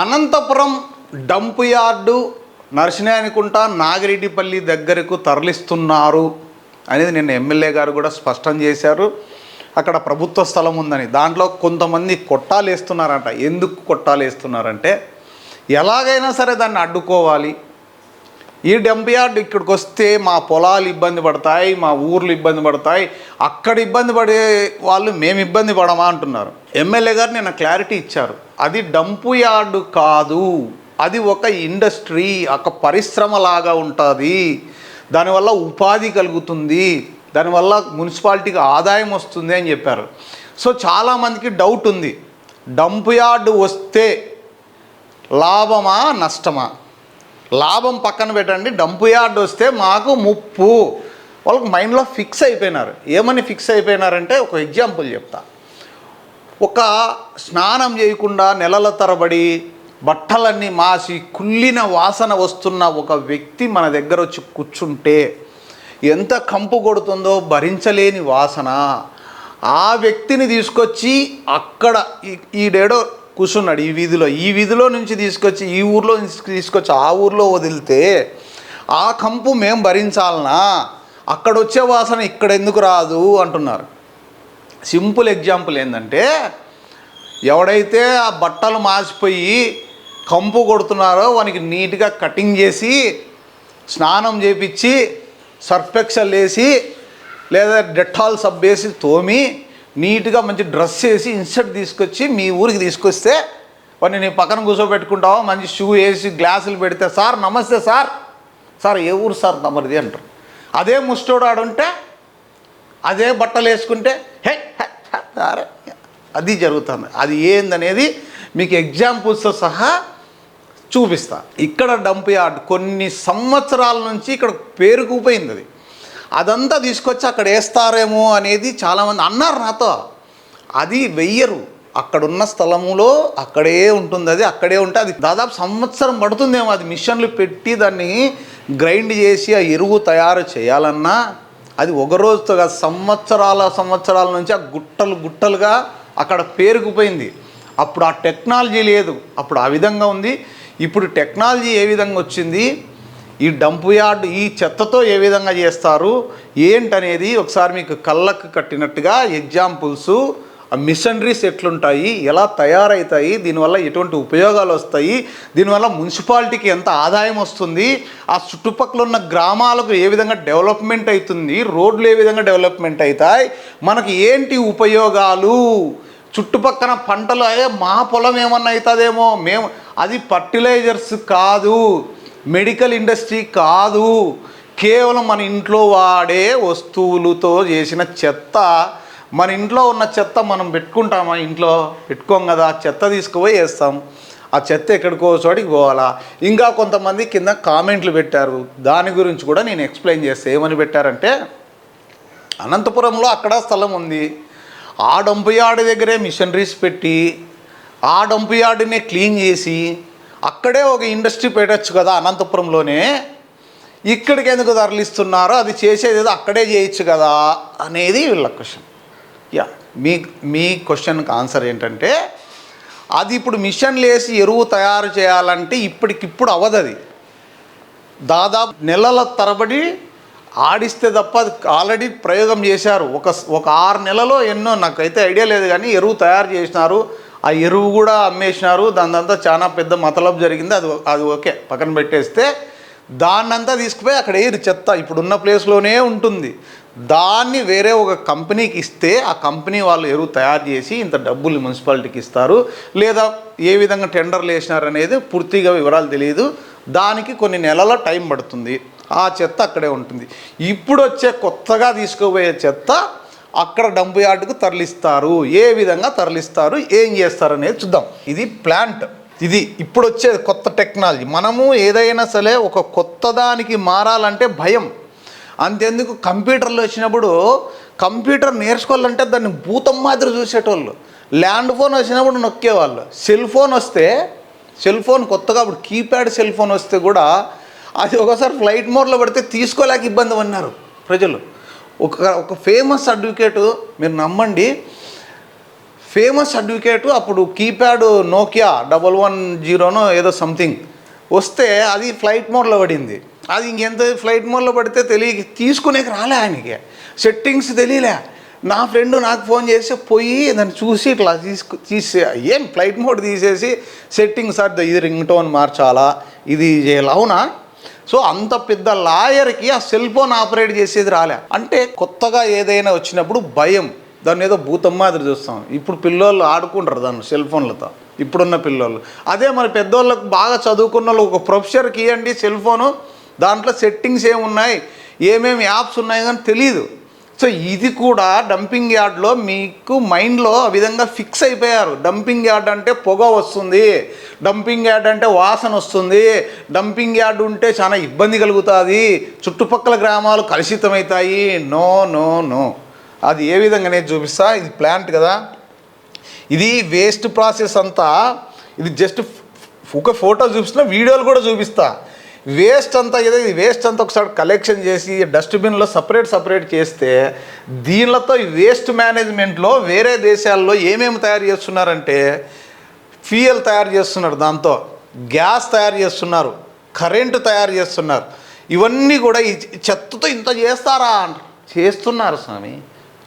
Anantapuram dump yard Narasimhanikunta Nagireddipalli దగ్గరకు తరలిస్తున్నారు అనేది నిన్న ఎమ్మెల్యే గారు కూడా స్పష్టం చేశారు. అక్కడ ప్రభుత్వ స్థలం ఉందని. దాంట్లో కొంతమంది కొట్టాలు వేస్తున్నారంట ఎందుకు కొట్టాలు వేస్తున్నారంటే ఎలాగైనా సరే దాన్ని అడ్డుకోవాలి. ఈ డంప్ యార్డ్ ఇక్కడికి వస్తే మా పొలాలు ఇబ్బంది పడతాయి మా ఊర్లు ఇబ్బంది పడతాయి. అక్కడ ఇబ్బంది పడే వాళ్ళు మేము ఇబ్బంది పడమా అంటున్నారు. ఎమ్మెల్యే గారు నిన్న క్లారిటీ ఇచ్చారు. అది డంపు యార్డు కాదు. అది ఒక ఇండస్ట్రీ ఒక పరిశ్రమ లాగా ఉంటుంది. దానివల్ల ఉపాధి కలుగుతుంది. దానివల్ల మున్సిపాలిటీకి ఆదాయం వస్తుంది అని చెప్పారు. సో చాలామందికి డౌట్ ఉంది. డంప్ యార్డు వస్తే లాభమా నష్టమా? లాభం పక్కన పెట్టండి డంపు యార్డ్ వస్తే మాకు ముప్పు. వాళ్ళకి మైండ్లో ఫిక్స్ అయిపోయినారు. ఏమని ఫిక్స్ అయిపోయినారంటే ఒక ఎగ్జాంపుల్ చెప్తా. ఒక స్నానం చేయకుండా నెలల తరబడి బట్టలన్నీ మాసి కుళ్ళిన వాసన వస్తున్న ఒక వ్యక్తి మన దగ్గర వచ్చి కూర్చుంటే ఎంత కంపు కొడుతుందో భరించలేని వాసన. ఆ వ్యక్తిని తీసుకొచ్చి అక్కడ ఈ- ఈడేడో కూర్చున్నాడు ఈ వీధిలో. ఈ వీధిలో నుంచి తీసుకొచ్చి ఈ ఊర్లో నుంచి తీసుకొచ్చి ఆ ఊర్లో వదిలితే ఆ కంపు మేము భరించాలనా? అక్కడ వచ్చే వాసన ఇక్కడ ఎందుకు రాదు? అంటున్నారు. సింపుల్ ఎగ్జాంపుల్ ఏంటంటే ఎవడైతే ఆ బట్టలు మాసిపోయి కంపు కొడుతున్నారో వానికి నీట్గా కటింగ్ చేసి స్నానం చేపించి సర్ఫెక్సల్ వేసి లేదా డెట్టాల్ సబ్ వేసి తోమి నీట్గా మంచి డ్రెస్ వేసి ఇన్సర్ట్ తీసుకొచ్చి మీ ఊరికి తీసుకొస్తే వాడిని నేను పక్కన కూర్చోబెట్టుకుంటావు? మంచి షూ వేసి గ్లాసులు పెడితే సార్ నమస్తే సార్. సార్ ఏ ఊరు సార్ తమరిది? అంటారు. అదే ముస్టోడు ఆడుంటే అదే బట్టలు వేసుకుంటే హే హే, హే, అరే, అది జరుగుతుంది. అది ఏందనేది మీకు ఎగ్జాంపుల్స్తో సహా చూపిస్తా. ఇక్కడ డంప్ యార్డ్ కొన్ని సంవత్సరాల నుంచి ఇక్కడ పేరుకుపోయింది అది. అదంతా తీసుకొచ్చి అక్కడ వేస్తారేమో అనేది చాలామంది అన్నారు నాతో. అది వెయ్యరు. అక్కడున్న స్థలములో అక్కడే ఉంటుంది. అది అక్కడే ఉంటే అది దాదాపు సంవత్సరం పడుతుందేమో అది మిషన్లు పెట్టి దాన్ని గ్రైండ్ చేసి ఆ ఎరువు తయారు చేయాలన్నా అది ఒక రోజుతో కాదు సంవత్సరాల సంవత్సరాల నుంచి ఆ గుట్టలు గుట్టలుగా అక్కడ పేరుకుపోయింది. అప్పుడు ఆ టెక్నాలజీ లేదు. అప్పుడు ఆ విధంగా ఉంది. ఇప్పుడు టెక్నాలజీ ఏ విధంగా వచ్చింది? ఈ డంపు యార్డ్ ఈ చెత్తతో ఏ విధంగా చేస్తారు? ఏంటనేది ఒకసారి మీకు కళ్ళకు కట్టినట్టుగా ఎగ్జాంపుల్స్. ఆ మిషనరీస్ ఎట్లుంటాయి? ఎలా తయారవుతాయి దీనివల్ల ఎటువంటి ఉపయోగాలు వస్తాయి? దీనివల్ల మున్సిపాలిటీకి ఎంత ఆదాయం వస్తుంది? ఆ చుట్టుపక్కల ఉన్న గ్రామాలకు ఏ విధంగా డెవలప్మెంట్ అవుతుంది రోడ్లు ఏ విధంగా డెవలప్మెంట్ అవుతాయి మనకి ఏంటి ఉపయోగాలు? చుట్టుపక్కన పంటలు అయ్యే మా పొలం ఏమన్నా అవుతుందేమో మేము అది ఫర్టిలైజర్స్ కాదు. మెడికల్ ఇండస్ట్రీ కాదు. కేవలం మన ఇంట్లో వాడే వస్తువులతో చేసిన చెత్త. మన ఇంట్లో ఉన్న చెత్త మనం పెట్టుకుంటామా ఇంట్లో పెట్టుకోం కదా ఆ చెత్త తీసుకుపోయి వేస్తాం. ఆ చెత్త ఎక్కడికో చోటికి పోవాలా? ఇంకా కొంతమంది కింద కామెంట్లు పెట్టారు. దాని గురించి కూడా నేను ఎక్స్ప్లెయిన్ చేస్తే ఏమని పెట్టారంటే అనంతపురంలో అక్కడ స్థలం ఉంది. ఆ డంపు యార్డ్ దగ్గరే మిషనరీస్ పెట్టి ఆ డంపు యార్డునే క్లీన్ చేసి అక్కడే ఒక ఇండస్ట్రీ పెట్టచ్చు కదా అనంతపురంలోనే. ఇక్కడికి ఎందుకు తరలిస్తున్నారో అది చేసేది ఏదో అక్కడే చేయొచ్చు కదా అనేది వీళ్ళ క్వశ్చన్. యా మీ మీ క్వశ్చన్కి ఆన్సర్ ఏంటంటే అది ఇప్పుడు మిషన్లు వేసి ఎరువు తయారు చేయాలంటే ఇప్పటికిప్పుడు అవ్వదు అది దాదాపు నెలల తరబడి ఆడిస్తే తప్ప అది ఆల్రెడీ ప్రయోగం చేశారు. ఒక ఒక ఆరు నెలలో ఎన్నో నాకైతే ఐడియా లేదు కానీ ఎరువు తయారు చేసినారు. ఆ ఎరువు కూడా అమ్మేసినారు. దానిదంతా చాలా పెద్ద మతలబ్ జరిగింది. అది అది ఓకే. పక్కన పెట్టేస్తే దాన్నంతా తీసుకుపోయి అక్కడ ఏది చెత్త ఇప్పుడున్న ప్లేస్లోనే ఉంటుంది. దాన్ని వేరే ఒక కంపెనీకి ఇస్తే ఆ కంపెనీ వాళ్ళు ఎరువు తయారు చేసి ఇంత డబ్బులు మున్సిపాలిటీకి ఇస్తారు. లేదా ఏ విధంగా టెండర్లు వేసినారనేది పూర్తిగా వివరాలు తెలియదు. దానికి కొన్ని నెలల టైం పడుతుంది. ఆ చెత్త అక్కడే ఉంటుంది. ఇప్పుడు వచ్చే కొత్తగా తీసుకుపోయే చెత్త అక్కడ డంపు యార్డుకు తరలిస్తారు. ఏ విధంగా తరలిస్తారు? ఏం చేస్తారు అనేది చూద్దాం. ఇది ప్లాంట్. ఇది ఇప్పుడు వచ్చే కొత్త టెక్నాలజీ. మనము ఏదైనా సరే ఒక కొత్త దానికి మారాలంటే భయం. అంతెందుకు కంప్యూటర్లు వచ్చినప్పుడు కంప్యూటర్ నేర్చుకోవాలంటే దాన్ని భూతం మాదిరి చూసేటోళ్ళు. ల్యాండ్ ఫోన్ వచ్చినప్పుడు నొక్కేవాళ్ళు. సెల్ ఫోన్ వస్తే సెల్ ఫోన్ కొత్తగా అప్పుడు కీప్యాడ్ సెల్ ఫోన్ వస్తే కూడా అది ఒకసారి ఫ్లైట్ మోడ్లో పడితే తీసుకోలేక ఇబ్బంది పడినారు ప్రజలు. ఒక ఒక ఫేమస్ అడ్వకేటు మీరు నమ్మండి. ఫేమస్ అడ్వకేట్ అప్పుడు కీప్యాడ్ నోకియా డబల్ వన్ జీరోనో ఏదో సంథింగ్. వస్తే అది ఫ్లైట్ మోడ్లో పడింది. అది ఇంకెంత ఫ్లైట్ మోడ్లో పడితే తెలియ తీసుకునేకి రాలే ఆయనకి. సెట్టింగ్స్ తెలియలే. నా ఫ్రెండ్ నాకు ఫోన్ చేసి పోయి దాన్ని చూసి ఇట్లా తీసుకు తీసే ఏం ఫ్లైట్ మోడ్ తీసేసి సెట్టింగ్ సార్ ఇది రింగ్ టోన్ మార్చాలా ఇది చేయాలి? అవునా? సో అంత పెద్ద లాయర్కి ఆ సెల్ ఫోన్ ఆపరేట్ చేసేది రాలే. అంటే కొత్తగా ఏదైనా వచ్చినప్పుడు భయం. దాన్ని ఏదో భూతం మాదిరి చూస్తాం. ఇప్పుడు పిల్లోళ్ళు ఆడుకుంటారు దాన్ని సెల్ ఫోన్లతో. ఇప్పుడున్న పిల్లోళ్ళు. అదే మరి పెద్దోళ్ళకు బాగా చదువుకున్న వాళ్ళు ఒక ప్రొఫెసర్కి ఇవ్వండి సెల్ ఫోను. దాంట్లో సెట్టింగ్స్ ఏమున్నాయి? ఏమేమి యాప్స్ ఉన్నాయి కానీ తెలియదు సో ఇది కూడా డంపింగ్ యార్డ్లో మీకు మైండ్లో ఆ విధంగా ఫిక్స్ అయిపోయారు. డంపింగ్ యార్డ్ అంటే పొగ వస్తుంది. డంపింగ్ యార్డ్ అంటే వాసన వస్తుంది. డంపింగ్ యార్డ్ ఉంటే చాలా ఇబ్బంది కలుగుతుంది. చుట్టుపక్కల గ్రామాలు కలుషితమవుతాయి. నో నో నో అది ఏ విధంగా నేను చూపిస్తా. ఇది ప్లాంట్ కదా. ఇది వేస్ట్ ప్రాసెస్ అంతా. ఇది జస్ట్ ఒక ఫోటో చూపిస్తున్నా వీడియోలు కూడా చూపిస్తా. వేస్ట్ అంతా ఏదో ఇది వేస్ట్ అంతా ఒకసారి కలెక్షన్ చేసి డస్ట్బిన్లో సపరేట్ సపరేట్ చేస్తే దీనిలతో వేస్ట్ మేనేజ్మెంట్లో వేరే దేశాల్లో ఏమేమి తయారు చేస్తున్నారంటే ఫ్యూయల్ తయారు చేస్తున్నారు దాంతో గ్యాస్ తయారు చేస్తున్నారు కరెంటు తయారు చేస్తున్నారు. ఇవన్నీ కూడా ఈ చెత్తతో ఇంత చేస్తారా చేస్తున్నారు స్వామి.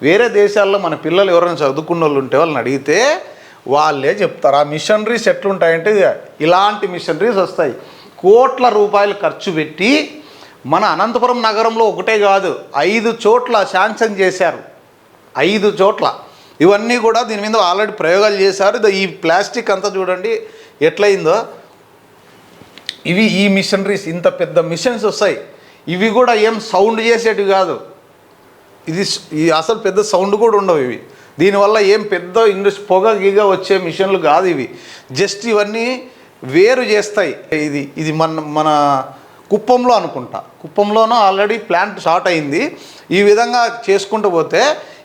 వేరే దేశాల్లో మన పిల్లలు ఎవరైనా చదువుకున్న వాళ్ళు ఉంటే వాళ్ళని అడిగితే వాళ్ళే చెప్తారు. ఆ మిషనరీస్ ఎట్లుంటాయంటే ఇలాంటి మిషనరీస్ వస్తాయి. కోట్ల రూపాయలు ఖర్చు పెట్టి మన అనంతపురం నగరంలో ఒకటే కాదు ఐదు చోట్ల శాంక్షన్ చేశారు. ఐదు చోట్ల. ఇవన్నీ కూడా దీని మీద ఆల్రెడీ ప్రయోగాలు చేశారు. ఈ ప్లాస్టిక్ అంతా చూడండి ఎట్లయిందో. ఇవి ఈ మిషనరీస్ ఇంత పెద్ద మిషన్స్ వస్తాయి. ఇవి కూడా ఏం సౌండ్ చేసేటివి కాదు. ఇది అసలు పెద్ద సౌండ్ కూడా ఉండవు ఇవి. దీనివల్ల ఏం పెద్ద ఇండస్ పొగ గిగ వచ్చే మిషన్లు కాదు ఇవి. జస్ట్ ఇవన్నీ వేరు చేస్తాయి. ఇది ఇది మన మన కుప్పంలో అనుకుంటా. కుప్పంలోనూ ఆల్రెడీ ప్లాంట్ స్టార్ట్ అయింది. ఈ విధంగా చేసుకుంటూ పోతే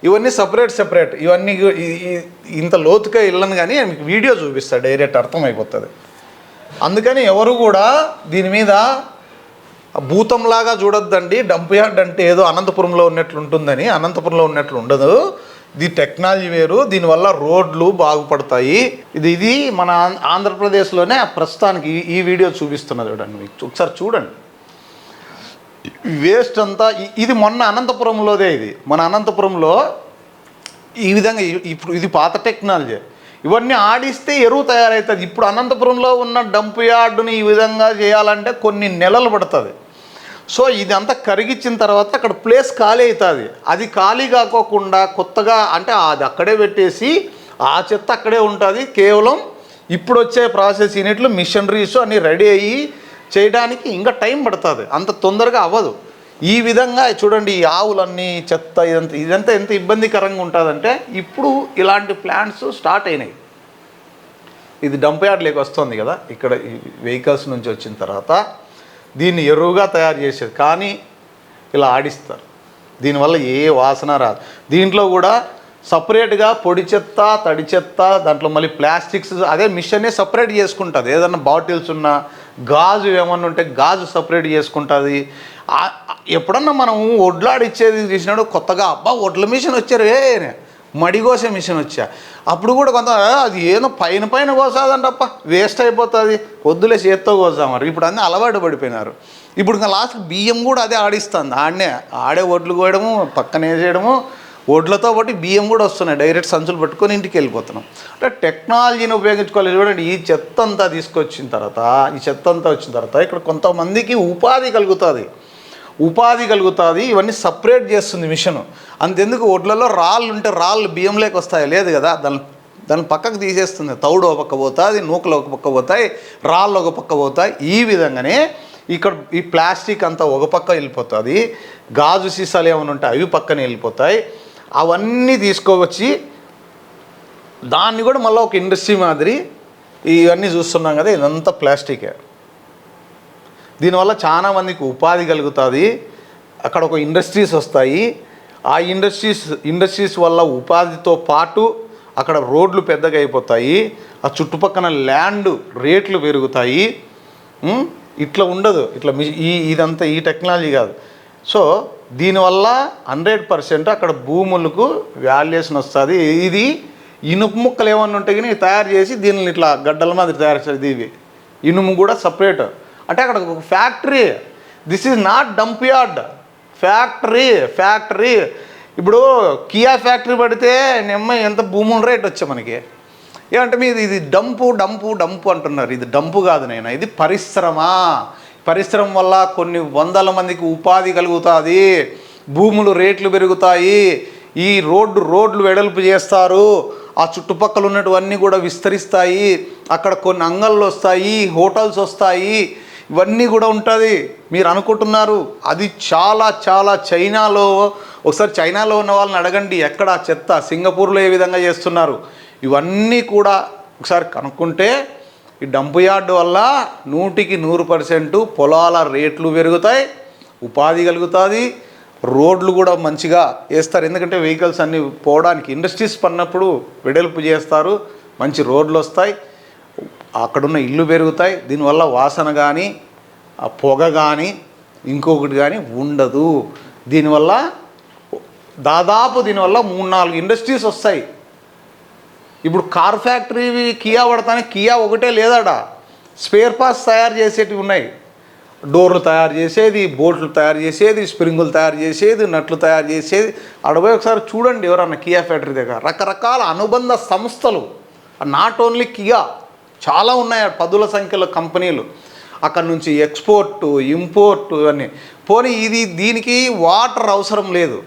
ఇవన్నీ సపరేట్ సపరేట్. ఇవన్నీ ఇంత లోతుగా వెళ్ళను కానీ మీకు వీడియో చూపిస్తా డైరెక్ట్ అర్థమైపోతుంది. అందుకని ఎవరు కూడా దీని మీద భూతంలాగా చూడొద్దండి. డంప్ యార్డ్ అంటే ఏదో అనంతపురంలో ఉన్నట్లు ఉంటుందని అనంతపురంలో ఉన్నట్లు ఉండదు ఇది టెక్నాలజీ వేరు దీనివల్ల రోడ్లు బాగుపడతాయి. ఇది ఇది మన ఆంధ్రప్రదేశ్లోనే ప్రస్తుతానికి ఈ- వీడియో చూపిస్తున్నది చూడండి మీకు. ఒకసారి చూడండి. వేస్ట్ అంతా ఇది మొన్న అనంతపురంలోదే ఇది. మన అనంతపురంలో ఈ విధంగా ఇప్పుడు ఇది పాత టెక్నాలజీ. ఇవన్నీ ఆడిస్తే ఎరువు తయారవుతుంది ఇప్పుడు అనంతపురంలో ఉన్న డంప్ యార్డుని ఈ విధంగా చేయాలంటే కొన్ని నెలలు పడుతుంది. సో ఇదంతా కరిగించిన తర్వాత అక్కడ ప్లేస్ ఖాళీ అవుతుంది. అది ఖాళీ కాకోకుండా కొత్తగా అంటే అది అక్కడే పెట్టేసి ఆ చెత్త అక్కడే ఉంటుంది. కేవలం ఇప్పుడు వచ్చే ప్రాసెస్ యూనిట్లు మిషనరీస్ అన్నీ రెడీ అయ్యి చేయడానికి ఇంకా టైం పడుతుంది. అంత తొందరగా అవ్వదు. ఈ విధంగా చూడండి ఈ ఆవులన్నీ చెత్త ఇదంతా ఇదంతా ఎంత ఇబ్బందికరంగా ఉంటుందంటే ఇప్పుడు ఇలాంటి ప్లాంట్స్ స్టార్ట్ అయినాయి. ఇది డంప్ యార్డ్లోకి వస్తుంది కదా ఇక్కడ వెహికల్స్ నుంచి వచ్చిన తర్వాత. దీన్ని ఎరువుగా తయారు చేసేది. కానీ ఇలా ఆడిస్తారు. దీనివల్ల ఏ వాసన రాదు. దీంట్లో కూడా సపరేట్గా పొడి చెత్త తడి చెత్త దాంట్లో మళ్ళీ ప్లాస్టిక్స్ అదే మిషనే సపరేట్ చేసుకుంటుంది. ఏదన్నా బాటిల్స్ ఉన్నా గాజు ఏమన్నా ఉంటే గాజు సపరేట్ చేసుకుంటుంది. ఎప్పుడన్నా మనం ఒడ్లాడిచ్చేది చూసినాడు కొత్తగా అబ్బా ఒడ్ల మిషన్ వచ్చారే మడిగోసే మిషన్ వచ్చా. అప్పుడు కూడా కొంత అది ఏదో పైన పైన కోసాదంటప్ప వేస్ట్ అయిపోతుంది. వద్దులే చేత్తో కోసామారు ఇప్పుడు అన్నీ అలవాటు పడిపోయినారు. ఇప్పుడు ఇంకా లాస్ట్ బియ్యం కూడా అదే ఆడిస్తుంది. ఆడనే ఆడే ఒడ్లు కోయడము పక్కన వేసేయడము ఒడ్లతో పాటు బియ్యం కూడా వస్తున్నాయి. డైరెక్ట్ సంచులు పట్టుకొని ఇంటికి వెళ్ళిపోతున్నాం. అంటే టెక్నాలజీని ఉపయోగించుకోవాలి చూడండి. ఈ చెత్త అంతా తీసుకొచ్చిన తర్వాత ఈ చెత్త అంతా వచ్చిన తర్వాత ఇక్కడ కొంతమందికి ఉపాధి కలుగుతుంది. ఉపాధి కలుగుతుంది ఇవన్నీ సపరేట్ చేస్తుంది మిషన్. అంతెందుకు ఒడ్లలో రాళ్ళు ఉంటే రాళ్ళు బియ్యంలోకి వస్తాయి లేదు కదా? దాని దాన్ని పక్కకు తీసేస్తుంది. తౌడు ఒక పక్క పోతుంది నూకలు ఒక పక్క పోతాయి రాళ్ళు ఒక పక్క పోతాయి. ఈ విధంగానే ఇక్కడ ఈ ప్లాస్టిక్ అంతా ఒక పక్క వెళ్ళిపోతుంది గాజు సీసాలు ఏమైనా ఉంటే అవి పక్కన వెళ్ళిపోతాయి. అవన్నీ తీసుకోవచ్చి దాన్ని కూడా మళ్ళీ ఒక ఇండస్ట్రీ మాదిరి ఇవన్నీ చూస్తున్నాం కదా ఇదంతా ప్లాస్టికే. దీనివల్ల చాలామందికి ఉపాధి కలుగుతుంది. అక్కడ ఒక ఇండస్ట్రీస్ వస్తాయి. ఆ ఇండస్ట్రీస్ ఇండస్ట్రీస్ వల్ల ఉపాధితో పాటు అక్కడ రోడ్లు పెద్దగా అయిపోతాయి. ఆ చుట్టుపక్కల ల్యాండ్ రేట్లు పెరుగుతాయి. ఇట్లా ఉండదు. ఇట్లా ఈ ఇదంతా ఈ టెక్నాలజీ కాదు. సో దీనివల్ల హండ్రెడ్ పర్సెంట్ అక్కడ భూములకు వాల్యుయేషన్ వస్తుంది. ఇది ఇనుపు ముక్కలు ఏమన్నా ఉంటే కానీ తయారు చేసి దీనిని ఇట్లా గడ్డల మాదిరి తయారు చేసేది ఇవి. ఇనుము కూడా సపరేట్. అంటే అక్కడ ఒక factory. This is not dump yard factory factory ఇప్పుడు కియా ఫ్యాక్టరీ పడితే నిమ్మ ఎంత భూముల రేట్ వచ్చా మనకి. ఏమంటే మీది ఇది డంపు డంపు డంపు అంటున్నారు. ఇది డంపు కాదు నేను ఇది పరిశ్రమ. పరిశ్రమ వల్ల కొన్ని వందల మందికి ఉపాధి కలుగుతుంది. భూములు రేట్లు పెరుగుతాయి. ఈ రోడ్డు రోడ్లు వెడల్పు చేస్తారు. ఆ చుట్టుపక్కల ఉన్నటువన్నీ కూడా విస్తరిస్తాయి. అక్కడ కొన్ని అంగళ్ళు వస్తాయి హోటల్స్ వస్తాయి. ఇవన్నీ కూడా ఉంటుంది. మీరు అనుకుంటున్నారు అది చాలా చాలా చైనాలో ఒకసారి చైనాలో ఉన్న వాళ్ళని అడగండి ఎక్కడ చెత్త సింగపూర్లో ఏ విధంగా చేస్తున్నారు? ఇవన్నీ కూడా ఒకసారి కనుక్కుంటే ఈ డంపు యార్డ్ వల్ల నూటికి నూరు పర్సెంట్ పొలాల రేట్లు పెరుగుతాయి ఉపాధి కలుగుతుంది రోడ్లు కూడా మంచిగా వేస్తారు. ఎందుకంటే వెహికల్స్ అన్నీ పోవడానికి ఇండస్ట్రీస్ పడినప్పుడు వెడల్పు చేస్తారు మంచి రోడ్లు వస్తాయి. అక్కడున్న ఇల్లు పెరుగుతాయి దీనివల్ల వాసన కానీ ఆ పొగ కానీ ఇంకొకటి కానీ ఉండదు. దీనివల్ల దాదాపు దీనివల్ల మూడు నాలుగు ఇండస్ట్రీస్ వస్తాయి. ఇప్పుడు కార్ ఫ్యాక్టరీ కియా పడతానే కియా ఒకటే లేదాడ స్పేర్ పార్ట్స్ తయారు చేసేటివి ఉన్నాయి. డోర్లు తయారు చేసేది బోట్లు తయారు చేసేది స్ప్రింగులు తయారు చేసేది నట్లు తయారు చేసేది. అడపోయి ఒకసారి చూడండి ఎవరన్నా కియా ఫ్యాక్టరీ దగ్గర. రకరకాల అనుబంధ సంస్థలు. Not only Kia. చాలా ఉన్నాయి ఆ పదుల సంఖ్యలో కంపెనీలు. అక్కడ నుంచి ఎక్స్పోర్ట్ ఇంపోర్ట్ అని పోనీ ఇది దీనికి వాటర్ అవసరం లేదు.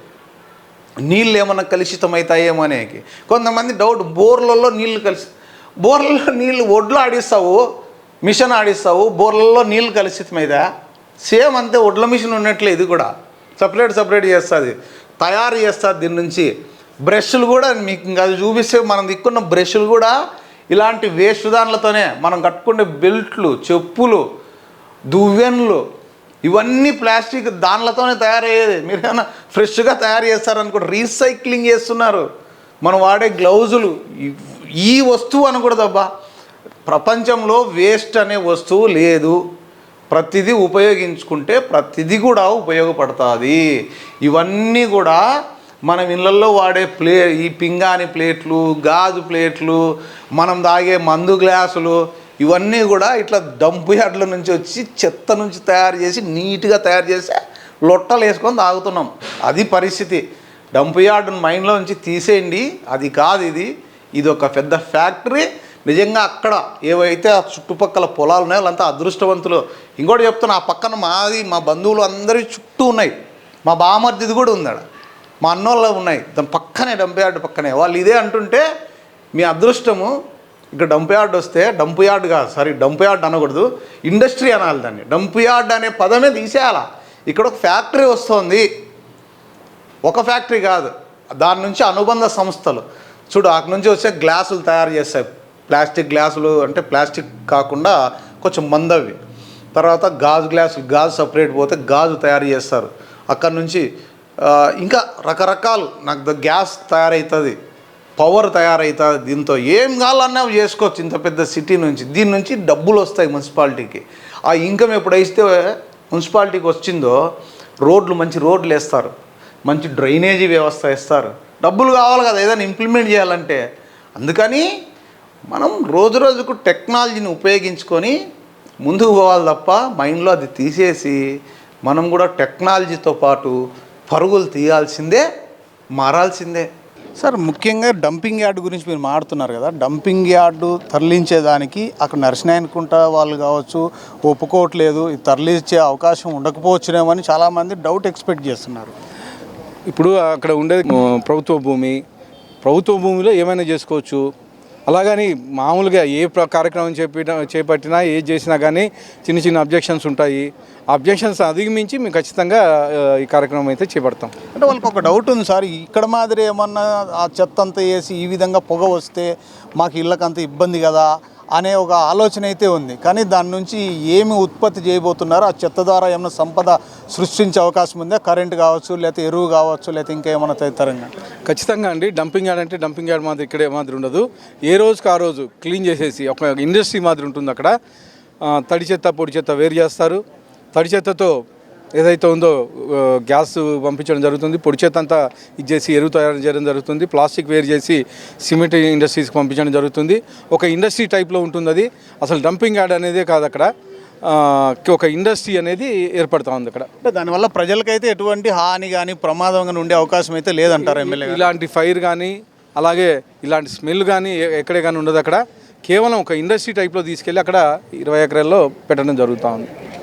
నీళ్ళు ఏమన్నా కలుషితమవుతాయేమో అనేది కొంతమంది డౌట్ బోర్లలో నీళ్ళు కలిసి బోర్లలో నీళ్ళు ఒడ్లు ఆడిస్తావు మిషన్ ఆడిస్తావు బోర్లలో నీళ్ళు కలుషితమైదా? సేమ్ అంతే ఒడ్ల మిషన్ ఉన్నట్లే ఇది కూడా. సపరేట్ సపరేట్ చేస్తుంది. తయారు చేస్తుంది దీని నుంచి. బ్రష్లు కూడా మీకు ఇంకా అది చూపిస్తే మనం దిక్కున్న బ్రష్లు కూడా ఇలాంటి వేస్ట్ దానిలతోనే మనం కట్టుకునే బెల్ట్లు చెప్పులు దువ్వెన్లు ఇవన్నీ ప్లాస్టిక్ దానిలతోనే తయారయ్యేది. మీరు ఏమైనా ఫ్రెష్గా తయారు చేస్తారనుకోండి రీసైక్లింగ్ చేస్తున్నారు. మనం వాడే గ్లౌజులు ఈ- ఈ వస్తువు అనకూడదబ్బా ప్రపంచంలో వేస్ట్ అనే వస్తువు లేదు. ప్రతిదీ ఉపయోగించుకుంటే ప్రతిదీ కూడా ఉపయోగపడుతుంది. ఇవన్నీ కూడా మనం ఇళ్ళల్లో వాడే ప్లే ఈ పింగాని ప్లేట్లు గాజు ప్లేట్లు మనం తాగే మందు గ్లాసులు ఇవన్నీ కూడా ఇట్లా డంపు యార్డ్ల నుంచి వచ్చి చెత్త నుంచి తయారు చేసి నీట్గా తయారు చేసి లొట్టలు వేసుకొని తాగుతున్నాం. అది పరిస్థితి. డంపు యార్డును మైండ్లో నుంచి తీసేయండి. అది కాదు ఇది. ఇది ఒక పెద్ద ఫ్యాక్టరీ. నిజంగా అక్కడ ఏవైతే ఆ చుట్టుపక్కల పొలాలు ఉన్నాయో వాళ్ళంతా అదృష్టవంతులు. ఇంకోటి చెప్తున్నా ఆ పక్కన మాది మా బంధువులు అందరి చుట్టూ ఉన్నాయి. మా బామర్దిది కూడా ఉంది మా అన్నోళ్ళ ఉన్నాయి. దాని పక్కనే డంప్ యార్డ్ పక్కనే. వాళ్ళు ఇదే అంటుంటే మీ అదృష్టము ఇక్కడ డంప్ యార్డ్ వస్తే డంప్ యార్డ్ కాదు సారీ డంప్ యార్డ్ అనకూడదు. ఇండస్ట్రీ అనాలి దాన్ని. డంప్ యార్డ్ అనే పదమే తీసేయాలా? ఇక్కడ ఒక ఫ్యాక్టరీ వస్తుంది. ఒక ఫ్యాక్టరీ కాదు. దాని నుంచి అనుబంధ సంస్థలు. చూడు అక్కడ నుంచి వచ్చే గ్లాసులు తయారు చేస్తాయి. ప్లాస్టిక్ గ్లాసులు అంటే ప్లాస్టిక్ కాకుండా కొంచెం మందవి. తర్వాత గాజు గ్లాసులు గాజు సపరేట్ పోతే గాజు తయారు చేస్తారు. అక్కడ నుంచి ఇంకా రకరకాలు నాకు ద గ్యాస్ తయారవుతుంది పవర్ తయారవుతుంది దీంతో ఏం కావాలన్నా చేసుకోవచ్చు ఇంత పెద్ద సిటీ నుంచి. దీని నుంచి డబ్బులు వస్తాయి మున్సిపాలిటీకి. ఆ ఇన్కమ్ ఎప్పుడైతే మున్సిపాలిటీకి వచ్చిందో రోడ్లు మంచి రోడ్లు వేస్తారు మంచి డ్రైనేజీ వ్యవస్థ ఇస్తారు డబ్బులు కావాలి కదా ఏదైనా ఇంప్లిమెంట్ చేయాలంటే. అందుకని మనం రోజు రోజుకు టెక్నాలజీని ఉపయోగించుకొని ముందుకు పోవాలి తప్ప మైండ్లో అది తీసేసి మనం కూడా టెక్నాలజీతో పాటు పరుగులు తీయాల్సిందే మారాల్సిందే. సార్ ముఖ్యంగా డంపింగ్ యార్డ్ గురించి మీరు మాట్లాడుతున్నారు కదా డంపింగ్ యార్డు తరలించేదానికి అక్కడ నరసినాయనుకుంటా వాళ్ళు కావచ్చు ఒప్పుకోవట్లేదు ఇది తరలించే అవకాశం ఉండకపోవచ్చునేమో అని చాలామంది డౌట్ ఎక్స్పెక్ట్ చేస్తున్నారు. ఇప్పుడు అక్కడ ఉండేది ప్రభుత్వ భూమి. ప్రభుత్వ భూమిలో ఏమైనా చేసుకోవచ్చు? అలాగని మామూలుగా ఏ ప్ర- కార్యక్రమం చేపట్టినా చేపట్టినా ఏది చేసినా కానీ చిన్న చిన్న అబ్జెక్షన్స్ ఉంటాయి. అబ్జెక్షన్స్ అధిగమించి మేము ఖచ్చితంగా ఈ కార్యక్రమం అయితే చేపడతాం. అంటే వాళ్ళకి ఒక డౌట్ ఉంది సార్. ఇక్కడ మాదిరి ఏమన్నా ఆ చెత్త అంతా వేసి ఈ విధంగా పొగ వస్తే మాకు ఇళ్ళకంత ఇబ్బంది కదా? అనే ఒక ఆలోచన అయితే ఉంది. కానీ దాని నుంచి ఏమి ఉత్పత్తి చేయబోతున్నారో ఆ చెత్త ద్వారా ఏమైనా సంపద సృష్టించే అవకాశం ఉందా? కరెంట్ కావచ్చు లేకపోతే ఎరువు కావచ్చు లేకపోతే ఇంకా ఏమైనా తదితరంగా ఖచ్చితంగా అండి. డంపింగ్ యార్డ్ అంటే డంపింగ్ యార్డ్ మాదిరి ఇక్కడే మాదిరి ఉండదు. ఏ రోజుకి ఆ రోజు క్లీన్ చేసేసి ఒక ఇండస్ట్రీ మాదిరి ఉంటుంది అక్కడ. తడి చెత్త పొడి చెత్త వేరు చేస్తారు. తడి చెత్తతో ఏదైతే ఉందో గ్యాస్ పంపించడం జరుగుతుంది పొడి చేత అంతా ఇచ్చేసి ఎరువు తయారు చేయడం జరుగుతుంది ప్లాస్టిక్ వేరు చేసి సిమెంట్ ఇండస్ట్రీస్కి పంపించడం జరుగుతుంది. ఒక ఇండస్ట్రీ టైప్లో ఉంటుంది అది. అసలు డంపింగ్ యార్డ్ అనేదే కాదు అక్కడ. ఒక ఇండస్ట్రీ అనేది ఏర్పడుతూ ఉంది అక్కడ. అంటే దానివల్ల ప్రజలకైతే ఎటువంటి హాని కానీ ప్రమాదం కానీ ఉండే అవకాశం అయితే లేదంటారు ఎమ్మెల్యే ఇలాంటి ఫైర్ కానీ అలాగే ఇలాంటి స్మెల్ కానీ ఎక్కడే కానీ ఉండదు అక్కడ. కేవలం ఒక ఇండస్ట్రీ టైప్లో తీసుకెళ్ళి అక్కడ ఇరవై ఎకరాల్లో పెట్టడం జరుగుతూ ఉంది.